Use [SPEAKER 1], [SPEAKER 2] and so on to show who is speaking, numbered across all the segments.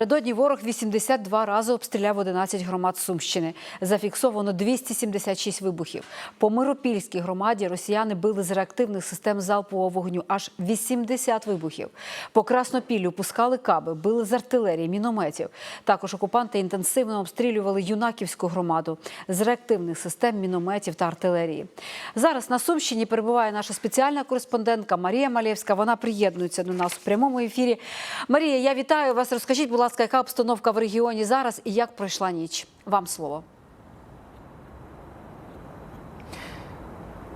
[SPEAKER 1] Напередодні ворог 82 рази обстріляв 11 громад Сумщини. Зафіксовано 276 вибухів. По Миропільській громаді росіяни били з реактивних систем залпового вогню аж 80 вибухів. По Краснопіллю пускали каби, били з артилерії, мінометів. Також окупанти інтенсивно обстрілювали юнаківську громаду з реактивних систем мінометів та артилерії. Зараз на Сумщині перебуває наша спеціальна кореспондентка Марія Малєвська. Вона приєднується до нас в прямому ефірі. Марія, я вітаю вас. Розкажіть, будь ласка, яка обстановка в регіоні зараз і як пройшла ніч? Вам слово.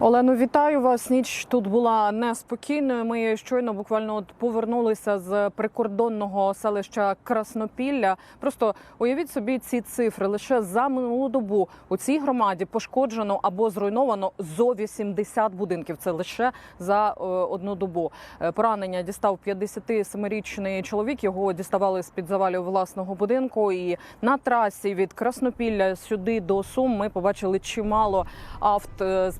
[SPEAKER 2] Олено, вітаю вас. Ніч тут була неспокійною. Ми щойно буквально от повернулися з прикордонного селища Краснопілля. Просто уявіть собі ці цифри. Лише за минулу добу у цій громаді пошкоджено або зруйновано зо 80 будинків. Це лише за е, одну добу. Е, Поранення дістав 57-річний чоловік. Його діставали з під завалів власного будинку. І на трасі від Краснопілля сюди до Сум ми побачили чимало авт з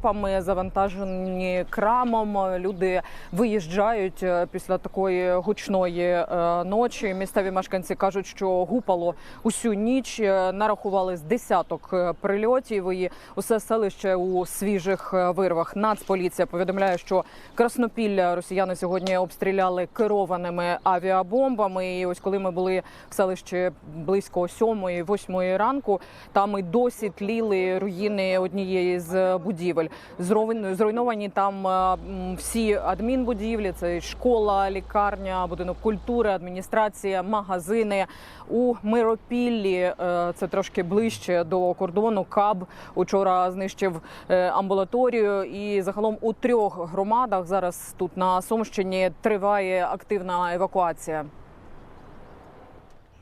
[SPEAKER 2] причепами, завантажені крамом. Люди виїжджають е, після такої гучної е, ночі. Місцеві мешканці кажуть, що гупало усю ніч. Е, Нарахували з десяток прильотів. І усе селище у свіжих вирвах. Нацполіція повідомляє, що Краснопілля росіяни сьогодні обстріляли керованими авіабомбами. І ось коли ми були в селищі близько сьомої, восьмої ранку, там і досі тліли руїни однієї з будівель. Зруйн- Зруйновані там е, всі адмінбудівлі. Це школа, лікарня, будинок культури, адміністрація, магазини у Миропіллі. е, Це трошки ближче до кордону. Каб учора знищив е, амбулаторію. І загалом у трьох громадах зараз тут на Сумщині триває активна евакуація.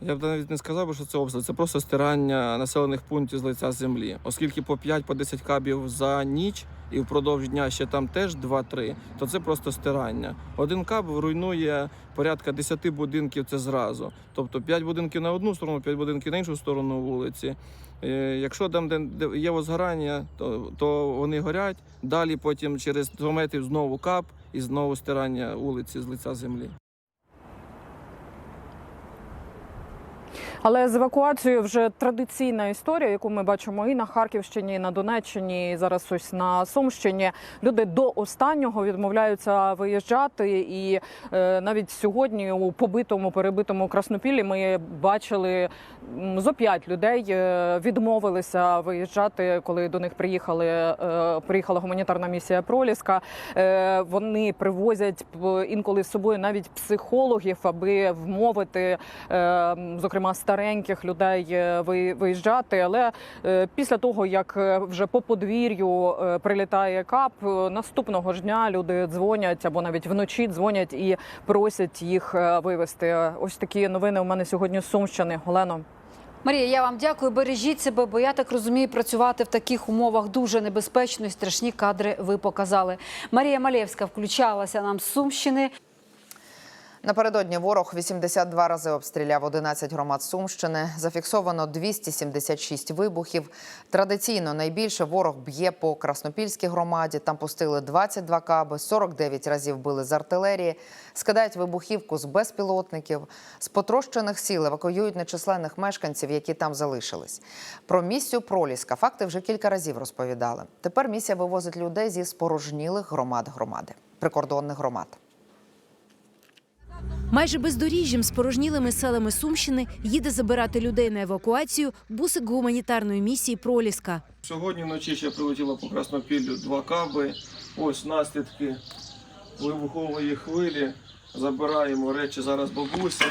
[SPEAKER 3] Я б навіть не сказав, що це обстріл, це просто стирання населених пунктів з лиця землі. Оскільки по 5-10 кабів за ніч і впродовж дня ще там теж 2-3, то це просто стирання. Один каб руйнує порядка 10 будинків це зразу. Тобто 5 будинків на одну сторону, 5 будинків на іншу сторону вулиці. Е, Якщо там де є возгорання, то, то вони горять. Далі потім через 100 метрів знову кап і знову стирання вулиці з лиця землі.
[SPEAKER 2] Але з евакуацією вже традиційна історія, яку ми бачимо і на Харківщині, і на Донеччині, і зараз ось на Сумщині. Люди до останнього відмовляються виїжджати. І е, навіть сьогодні у побитому перебитому Краснопіллі ми бачили зо п'ять людей е, відмовилися виїжджати, коли до них приїхали. е, Приїхала гуманітарна місія Проліска. Е, Вони привозять інколи з собою навіть психологів, аби вмовити, е, зокрема стареньких людей е, виїжджати. Але е, після того, як е, вже по подвір'ю прилітає кап, наступного ж дня люди дзвонять або навіть вночі дзвонять і просять їх вивезти. Ось такі новини у мене сьогодні з Сумщини. Олено.
[SPEAKER 1] Марія, я вам дякую. Бережіть себе, бо я так розумію, працювати в таких умовах дуже небезпечно і страшні кадри ви показали. Марія Малєвська включалася нам з Сумщини.
[SPEAKER 4] Напередодні ворог 82 рази обстріляв 11 громад Сумщини. Зафіксовано 276 вибухів. Традиційно найбільше ворог б'є по Краснопільській громаді. Там пустили 22 каби, 49 разів били з артилерії, скидають вибухівку з безпілотників. З потрощених сіл евакуюють нечисленних мешканців, які там залишились. Про місію Проліска факти вже кілька разів розповідали. Тепер місія вивозить людей зі спорожнілих громад громади, прикордонних громад.
[SPEAKER 5] Майже бездоріжжям спорожнілими селами Сумщини їде забирати людей на евакуацію бусик гуманітарної місії Проліска.
[SPEAKER 3] Сьогодні вночі ще прилетіло по Краснопіллю два каби. Ось наслідки вибухової хвилі. Забираємо речі зараз бабусі.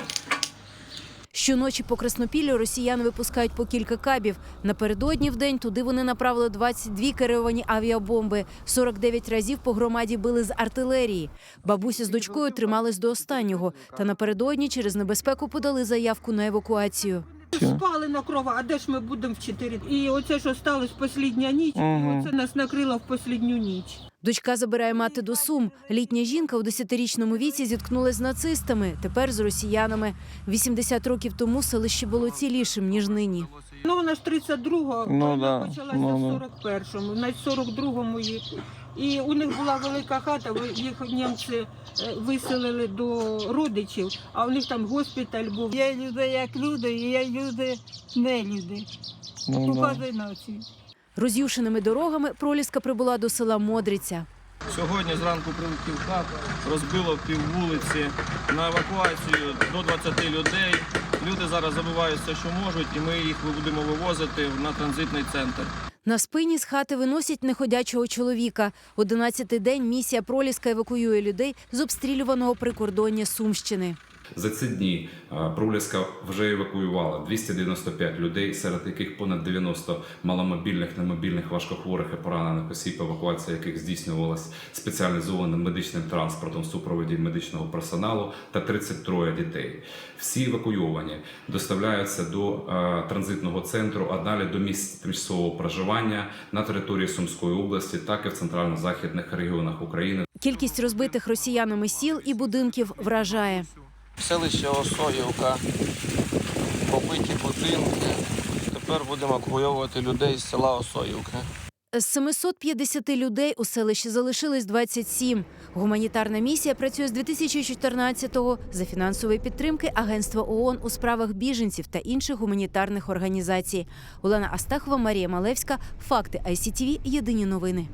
[SPEAKER 5] Щоночі по Краснопіллю росіяни випускають по кілька кабів. Напередодні в день туди вони направили 22 керовані авіабомби. 49 разів по громаді били з артилерії. Бабуся з дочкою тримались до останнього. Та напередодні через небезпеку подали заявку на евакуацію.
[SPEAKER 6] Спали на крова, а де ж ми будемо в 4? І оце, що сталося послідня ніч,
[SPEAKER 3] Мгм.
[SPEAKER 6] оце нас накрило в послідню ніч.
[SPEAKER 5] Дочка забирає мати до Сум. Літня жінка у 10-річному віці зіткнулася з нацистами, тепер з росіянами. 80 років тому селище було цілішим, ніж нині.
[SPEAKER 6] Ну вона ж 32-го,
[SPEAKER 3] Ну,
[SPEAKER 6] вона
[SPEAKER 3] да,
[SPEAKER 6] почалася
[SPEAKER 3] ну,
[SPEAKER 6] в
[SPEAKER 3] ну.
[SPEAKER 6] 41-му, на 42-му їх. І у них була велика хата, їх німці е, виселили до родичів, а у них там госпіталь був.
[SPEAKER 7] Є люди як люди, і є люди не люди.
[SPEAKER 3] Ну,
[SPEAKER 7] У
[SPEAKER 3] да.
[SPEAKER 7] кожній ночі.
[SPEAKER 5] Роз'юшеними дорогами проліска прибула до села Модриця.
[SPEAKER 3] Сьогодні зранку прилетів кап, розбило пів вулиці. На евакуацію до 20 людей. Люди зараз забивають все, що можуть, і ми їх будемо вивозити на транзитний центр.
[SPEAKER 5] На спині з хати виносять неходячого чоловіка. Одинадцятий день місія проліска евакуює людей з обстрілюваного прикордоння Сумщини.
[SPEAKER 8] За ці дні е, Проліска вже евакуювала 295 людей, серед яких понад 90 маломобільних, немобільних, важкохворих і поранених осіб, евакуація яких здійснювалась спеціалізованим медичним транспортом в супроводі медичного персоналу та 33 дітей. Всі евакуйовані доставляються до е, транзитного центру, а далі до місць тимчасового проживання на території Сумської області, так і в центрально-західних регіонах України.
[SPEAKER 5] Кількість розбитих росіянами сіл і будинків вражає.
[SPEAKER 3] Селище Осоївка, побиті будинки. Тепер будемо евакуйовувати людей з села Осоївки.
[SPEAKER 5] З 750 людей у селищі залишилось 27. Гуманітарна місія працює з 2014-го за фінансової підтримки Агентства ООН у справах біженців та інших гуманітарних організацій. Олена Астахова, Марія Малевська. Факти ICTV. Єдині новини.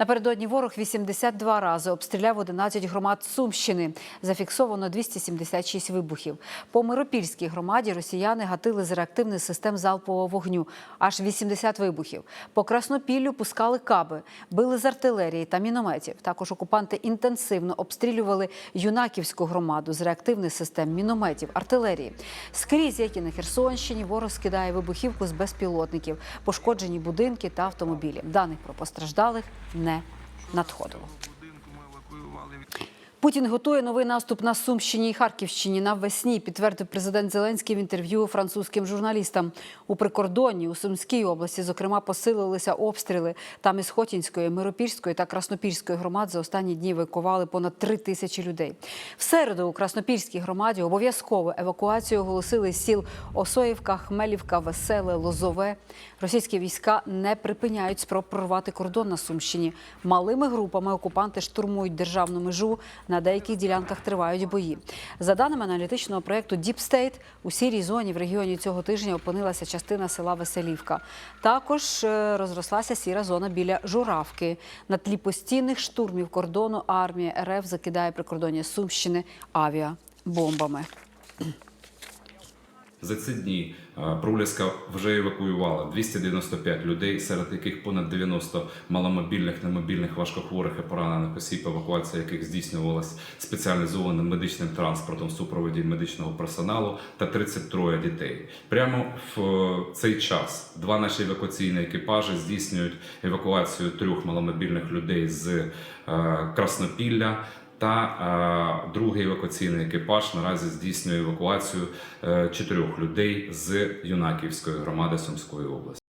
[SPEAKER 1] Напередодні ворог 82 рази обстріляв 11 громад Сумщини. Зафіксовано 276 вибухів. По Миропільській громаді росіяни гатили з реактивних систем залпового вогню. Аж 80 вибухів. По Краснопіллю пускали каби, били з артилерії та мінометів. Також окупанти інтенсивно обстрілювали Юнаківську громаду з реактивних систем мінометів, артилерії. Скрізь, як і на Херсонщині, ворог скидає вибухівку з безпілотників, пошкоджені будинки та автомобілі. Даних про постраждалих не надходило. Путін готує новий наступ на Сумщині і Харківщині навесні. Підтвердив президент Зеленський в інтерв'ю французьким журналістам. У прикордонні у Сумській області, зокрема, посилилися обстріли. Там із Хотінської, Миропільської та Краснопільської громад за останні дні евакували понад три тисячі людей. В середу у Краснопільській громаді обов'язково евакуацію оголосили сіл Осоївка, Хмелівка, Веселе, Лозове. Російські війська не припиняють спроб прорвати кордон на Сумщині. Малими групами окупанти штурмують державну межу. На деяких ділянках тривають бої. За даними аналітичного проєкту State, у сірій зоні в регіоні цього тижня опинилася частина села Веселівка. Також е, розрослася сіра зона біля Журавки. На тлі постійних штурмів кордону армія РФ закидає прикордоння Сумщини авіабомбами.
[SPEAKER 8] За ці дні е, Проліска вже евакуювала 295 людей, серед яких понад 90 маломобільних, немобільних, важкохворих і поранених осіб, евакуація яких здійснювалась спеціалізованим медичним транспортом в супроводі медичного персоналу та 33 дітей. Прямо в е, цей час два наші евакуаційні екіпажі здійснюють евакуацію трьох маломобільних людей з е, Краснопілля. Та е, другий евакуаційний екіпаж наразі здійснює евакуацію е, чотирьох людей з Юнаківської громади Сумської області.